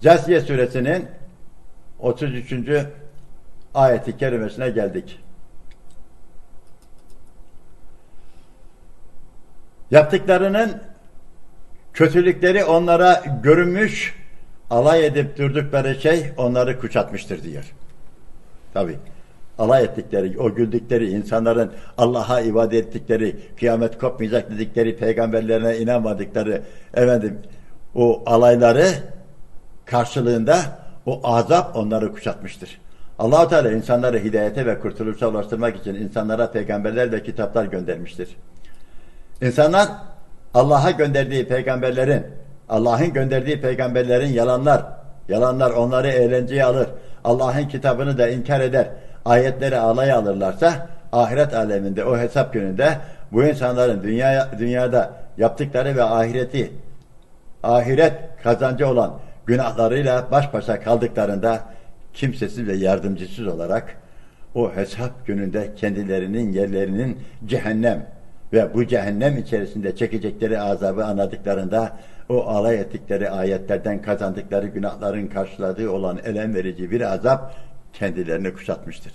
Casiye suresinin 33. ayeti kerimesine geldik. Yaptıklarının kötülükleri onlara görünmüş, alay edip durdukları şey onları kuşatmıştır diyor. Tabi. Alay ettikleri, o güldükleri, insanların Allah'a ibadet ettikleri, kıyamet kopmayacak dedikleri, peygamberlerine inanmadıkları, efendim, o alayları karşılığında o azap onları kuşatmıştır. allah Teala insanları hidayete ve kurtuluşa ulaştırmak için insanlara peygamberler ve kitaplar göndermiştir. İnsanlar Allah'a gönderdiği peygamberlerin, Allah'ın gönderdiği peygamberlerin yalanlar, yalanlar onları eğlenceye alır. Allah'ın kitabını da inkar eder. Ayetleri alaya alırlarsa ahiret aleminde o hesap gününde bu insanların dünya dünyada yaptıkları ve ahireti ahiret kazancı olan günahlarıyla baş başa kaldıklarında kimsesiz ve yardımcısız olarak o hesap gününde kendilerinin yerlerinin cehennem ve bu cehennem içerisinde çekecekleri azabı anladıklarında o alay ettikleri ayetlerden kazandıkları günahların karşıladığı olan elem verici bir azap kendilerini kuşatmıştır.